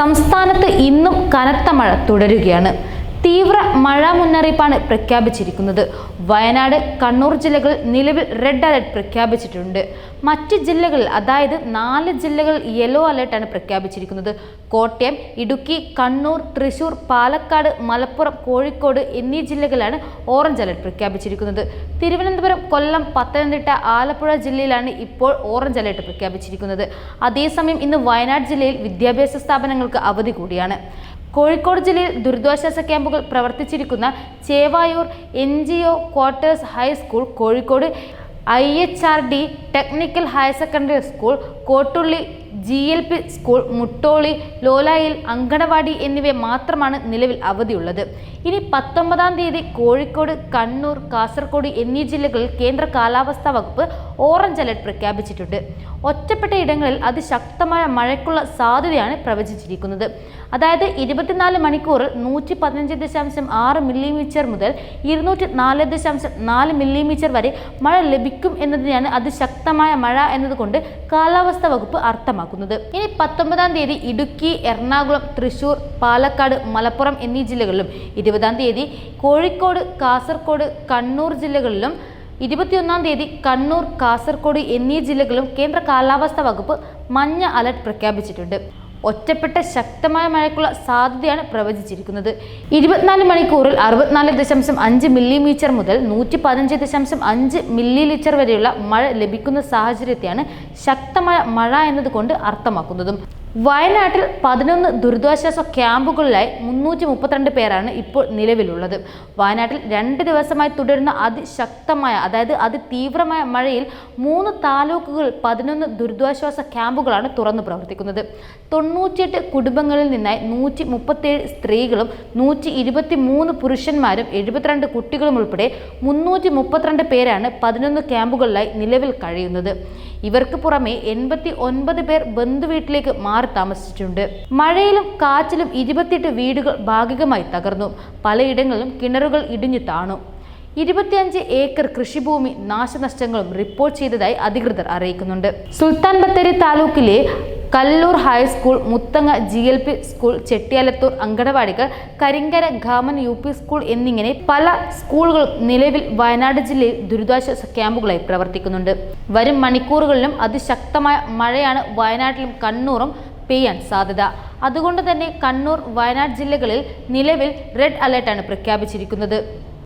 സംസ്ഥാനത്ത് ഇന്നും കനത്ത മഴ തുടരുകയാണ്. തീവ്ര മഴ മുന്നറിയിപ്പാണ് പ്രഖ്യാപിച്ചിരിക്കുന്നത്. വയനാട് കണ്ണൂർ ജില്ലകളിൽ നിലവിൽ റെഡ് അലർട്ട് പ്രഖ്യാപിച്ചിട്ടുണ്ട്. മറ്റ് ജില്ലകളിൽ അതായത് നാല് ജില്ലകൾ യെല്ലോ അലർട്ടാണ് പ്രഖ്യാപിച്ചിരിക്കുന്നത്. കോട്ടയം ഇടുക്കി കണ്ണൂർ തൃശൂർ പാലക്കാട് മലപ്പുറം കോഴിക്കോട് എന്നീ ജില്ലകളിലാണ് ഓറഞ്ച് അലർട്ട് പ്രഖ്യാപിച്ചിരിക്കുന്നത്. തിരുവനന്തപുരം കൊല്ലം പത്തനംതിട്ട ആലപ്പുഴ ജില്ലയിലാണ് ഇപ്പോൾ ഓറഞ്ച് അലർട്ട് പ്രഖ്യാപിച്ചിരിക്കുന്നത്. അതേസമയം ഇന്ന് വയനാട് ജില്ലയിൽ വിദ്യാഭ്യാസ സ്ഥാപനങ്ങൾക്ക് അവധി കൂടിയാണ്. കോഴിക്കോട് ജില്ലയിൽ ദുരിതാശ്വാസ ക്യാമ്പുകൾ പ്രവർത്തിച്ചിരിക്കുന്ന Chevayur N G O quarters high school Kozhikode I H R D technical higher secondary school Kottooli G L P school Muttoli ലോലായിൽ anganwadi എന്നിവ മാത്രമാണ് നിലവിൽ അവധിയുള്ളത്. ഇനി പത്തൊമ്പതാം തീയതി കോഴിക്കോട് കണ്ണൂർ കാസർഗോഡ് എന്നീ ജില്ലകളിൽ കേന്ദ്ര കാലാവസ്ഥാ വകുപ്പ് ഓറഞ്ച് അലർട്ട് പ്രഖ്യാപിച്ചിട്ടുണ്ട്. ഒറ്റപ്പെട്ട ഇടങ്ങളിൽ അതിശക്തമായ മഴയ്ക്കുള്ള സാധ്യതയാണ് പ്രവചിച്ചിരിക്കുന്നത്. അതായത് ഇരുപത്തിനാല് മണിക്കൂറിൽ നൂറ്റി പതിനഞ്ച് ദശാംശം ആറ് മില്ലിമീറ്റർ മുതൽ ഇരുന്നൂറ്റി നാല് ദശാംശം നാല് മില്ലിമീറ്റർ വരെ മഴ ലഭിക്കും എന്നതിനാണ് അതിശക്തമായ മഴ എന്നതുകൊണ്ട് കാലാവസ്ഥ വകുപ്പ് അർത്ഥമാക്കുന്നത്. ഇനി പത്തൊമ്പതാം തീയതി ഇടുക്കി എറണാകുളം തൃശൂർ പാലക്കാട് മലപ്പുറം എന്നീ ജില്ലകളിലും ഇരുപതാം തീയതി കോഴിക്കോട് കാസർഗോഡ് കണ്ണൂർ ജില്ലകളിലും ഇരുപത്തിയൊന്നാം തീയതി കണ്ണൂർ കാസർഗോഡ് എന്നീ ജില്ലകളിലും കേന്ദ്ര കാലാവസ്ഥ വകുപ്പ് മഞ്ഞ അലർട്ട് പ്രഖ്യാപിച്ചിട്ടുണ്ട്. ഒറ്റപ്പെട്ട ശക്തമായ മഴയ്ക്കുള്ള സാധ്യതയാണ് പ്രവചിച്ചിരിക്കുന്നത്. ഇരുപത്തിനാല് മണിക്കൂറിൽ അറുപത്തിനാല് ദശാംശം അഞ്ച് മില്ലിമീറ്റർ മുതൽ നൂറ്റി പതിനഞ്ച് ദശാംശം അഞ്ച് മില്ലി ലിറ്റർ വരെയുള്ള മഴ ലഭിക്കുന്ന സാഹചര്യത്തെയാണ് ശക്തമായ മഴ എന്നതുകൊണ്ട് അർത്ഥമാക്കുന്നതും. വയനാട്ടിൽ പതിനൊന്ന് ദുരിതാശ്വാസ ക്യാമ്പുകളിലായി മുന്നൂറ്റി മുപ്പത്തിരണ്ട് പേരാണ് ഇപ്പോൾ നിലവിലുള്ളത്. വയനാട്ടിൽ രണ്ട് ദിവസമായി തുടരുന്ന അതിശക്തമായ അതായത് അതിതീവ്രമായ മഴയിൽ മൂന്ന് താലൂക്കുകൾ പതിനൊന്ന് ദുരിതാശ്വാസ ക്യാമ്പുകളാണ് തുറന്നു പ്രവർത്തിക്കുന്നത്. തൊണ്ണൂറ്റിയെട്ട് കുടുംബങ്ങളിൽ നിന്നായി നൂറ്റി മുപ്പത്തേഴ് സ്ത്രീകളും നൂറ്റി ഇരുപത്തി മൂന്ന് പുരുഷന്മാരും എഴുപത്തിരണ്ട് കുട്ടികളും ഉൾപ്പെടെ മുന്നൂറ്റി മുപ്പത്തിരണ്ട് പേരാണ് പതിനൊന്ന് ക്യാമ്പുകളിലായി നിലവിൽ കഴിയുന്നത്. ഇവർക്ക് പുറമെ എൺപത്തി ഒൻപത് പേർ ബന്ധുവീട്ടിലേക്ക് മാറി താമസിച്ചിട്ടുണ്ട്. മഴയിലും കാറ്റിലും ഇരുപത്തിയെട്ട് വീടുകൾ ഭാഗികമായി തകർന്നു. പലയിടങ്ങളിലും കിണറുകൾ ഇടിഞ്ഞു താണു. ഇരുപത്തിയഞ്ച് ഏക്കർ കൃഷിഭൂമി നാശനഷ്ടങ്ങളും റിപ്പോർട്ട് ചെയ്തതായി അധികൃതർ അറിയിക്കുന്നുണ്ട്. സുൽത്താൻ ബത്തേരി താലൂക്കിലെ Kallur high school Muthanga G L P school Chettiyalathur അങ്കണവാടികൾ കരിങ്കര ഗാമൻ യു പി സ്കൂൾ എന്നിങ്ങനെ പല സ്കൂളുകൾ നിലവിൽ വയനാട് ജില്ലയിൽ ദുരിതാശ്വാസ ക്യാമ്പുകളായി പ്രവർത്തിക്കുന്നുണ്ട്. വരും മണിക്കൂറുകളിലും അതിശക്തമായ മഴയാണ് വയനാട്ടിലും കണ്ണൂറും പെയ്യാൻ സാധ്യത. അതുകൊണ്ട് തന്നെ കണ്ണൂർ വയനാട് ജില്ലകളിൽ നിലവിൽ റെഡ് അലർട്ടാണ് പ്രഖ്യാപിച്ചിരിക്കുന്നത്.